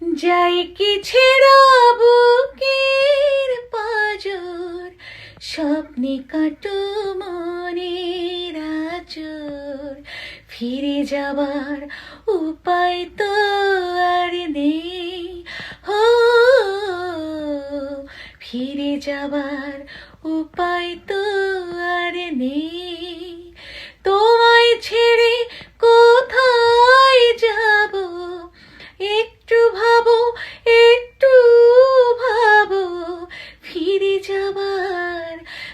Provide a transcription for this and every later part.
যাই কি ছেড়া বুকের পাজর, স্বপ্নে কাটো মনের আচর ফিরে যাবার উপায় তো আর নেই। হো, ফিরে যাবার উপায় তো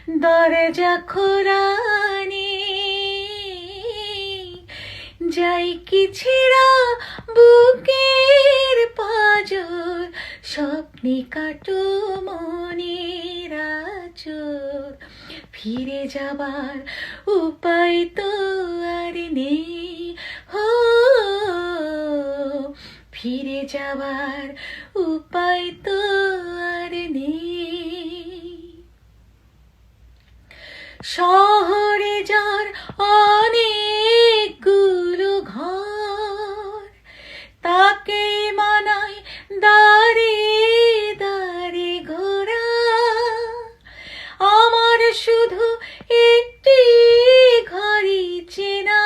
দরজা খোলা নেই যাই কি ছেড়া বুকের পাজর, স্বপ্নে কাটো মনের আচর ফিরে যাবার উপায় তো আর নেই, হো। ফিরে যাবার উপায় তো শহরে যার অনেকগুলো ঘর, তাকে মানায় দাঁড়ে দাঁড়ে ঘোরা আমার শুধু একটি ঘরই চেনা।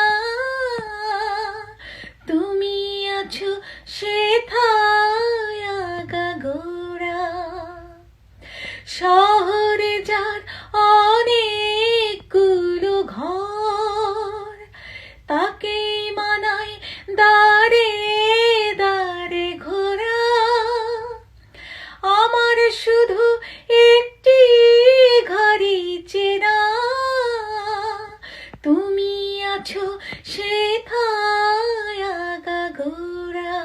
তুমি আছো সেথায় আগা গোড়া আছো সেথায় গোড়া।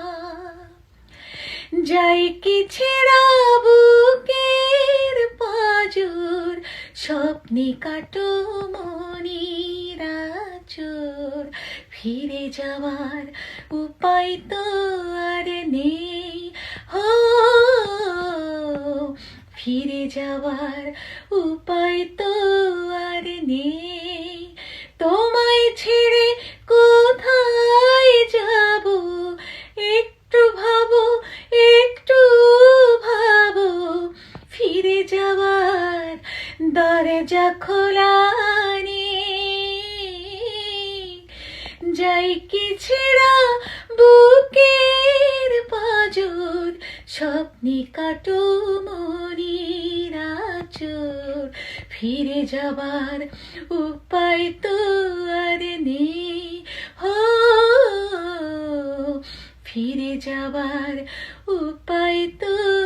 যাই কি ছেড়া বুকের পাজর, স্বপ্নে কাটো মনির আচর। ফিরে যাওয়ার উপায় তো আর নেই। হো, ফিরে যাওয়ার উপায় তো আর নেই। তোমায় ছেড়ে কোথায় যাব? একটু ভাবো একটু ভাবো। ফিরে যাওয়ার দরজা খোলা যাই কি ছেড়া বুকের পাজর, স্বপ্নে কাটো মনির আচর ফিরে যাবার উপায় তো আর নেই। হো ফিরে যাবার উপায় তো